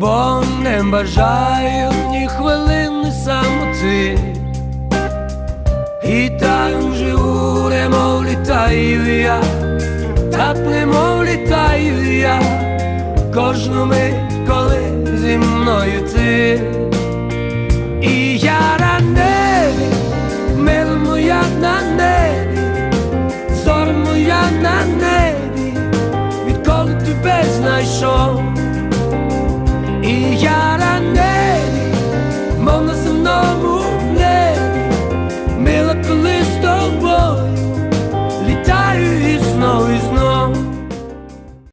бо не бажаю ні хвилини самоти, і так живу, немов літаю я, так немов літаю я, кожну мить, коли зі мною ти. І я на небі, мила моя на небі, зоря моя на небі, відколи тебе знайшов.